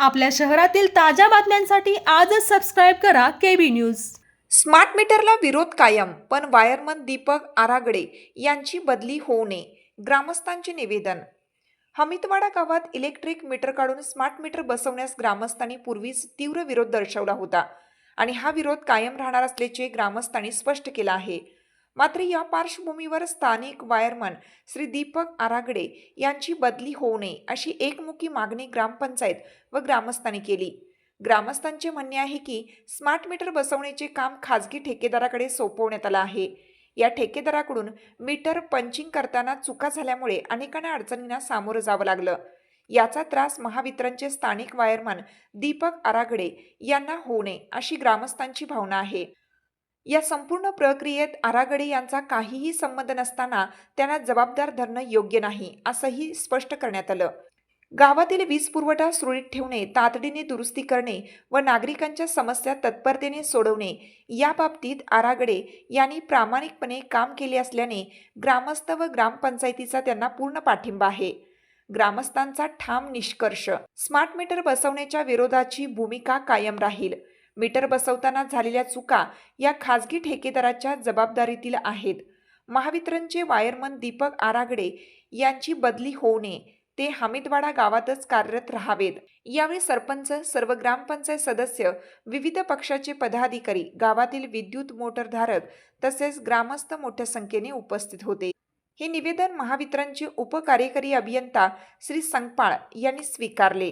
आपल्या शहरातील ताज्या बातम्यांसाठी आजच सबस्क्राईब करा केबी न्यूज स्मार्ट मीटरला विरोध कायम पण वायरमन दीपक आरागडे यांची बदली होऊ नये ग्रामस्थांचे निवेदन. हमितवाडा गावात इलेक्ट्रिक मीटर काढून स्मार्ट मीटर बसवण्यास ग्रामस्थांनी पूर्वीच तीव्र विरोध दर्शवला होता आणि हा विरोध कायम राहणार असल्याचे ग्रामस्थांनी स्पष्ट केलं आहे. मात्र या पार्श्वभूमीवर स्थानिक वायरमन श्री दीपक आरागडे यांची बदली होऊ नये अशी एकमुखी मागणी ग्रामपंचायत व ग्रामस्थांनी केली. ग्रामस्थांचे म्हणणे आहे की स्मार्ट मीटर बसवण्याचे काम खाजगी ठेकेदाराकडे सोपवण्यात आलं आहे. या ठेकेदाराकडून मीटर पंचिंग करताना चुका झाल्यामुळे अनेकांना अडचणींना सामोरं जावं लागलं. याचा त्रास महावितरणचे स्थानिक वायरमन दीपक आरागडे यांना होऊ नये अशी ग्रामस्थांची भावना आहे. या संपूर्ण प्रक्रियेत आरागडे यांचा काहीही संबंध नसताना त्यांना जबाबदार धरणं योग्य नाही असंही स्पष्ट करण्यात आलं. गावातील वीज पुरवठा सुरळीत ठेवणे तातडीने दुरुस्ती करणे व नागरिकांच्या समस्या तत्परतेने सोडवणे या बाबतीत आरागडे यांनी प्रामाणिकपणे काम केले असल्याने ग्रामस्थ व ग्रामपंचायतीचा त्यांना पूर्ण पाठिंबा आहे. ग्रामस्थांचा ठाम निष्कर्ष स्मार्ट मीटर बसवण्याच्या विरोधाची भूमिका कायम राहील. मीटर बसवताना झालेल्या चुका या खाजगी ठेकेदाराच्या जबाबदारीतील आहेत. महावितरणचे वायरमन दीपक आरागडे यांची बदली होऊ नये ते हमीदवाडा गावातच कार्यरत राहावेत. यावेळी सरपंच सर्व ग्रामपंचायत सदस्य विविध पक्षाचे पदाधिकारी गावातील विद्युत मोटरधारक तसेच ग्रामस्थ मोठ्या संख्येने उपस्थित होते. हे निवेदन महावितरणचे उपकार्यकारी अभियंता श्री संगपाळ यांनी स्वीकारले.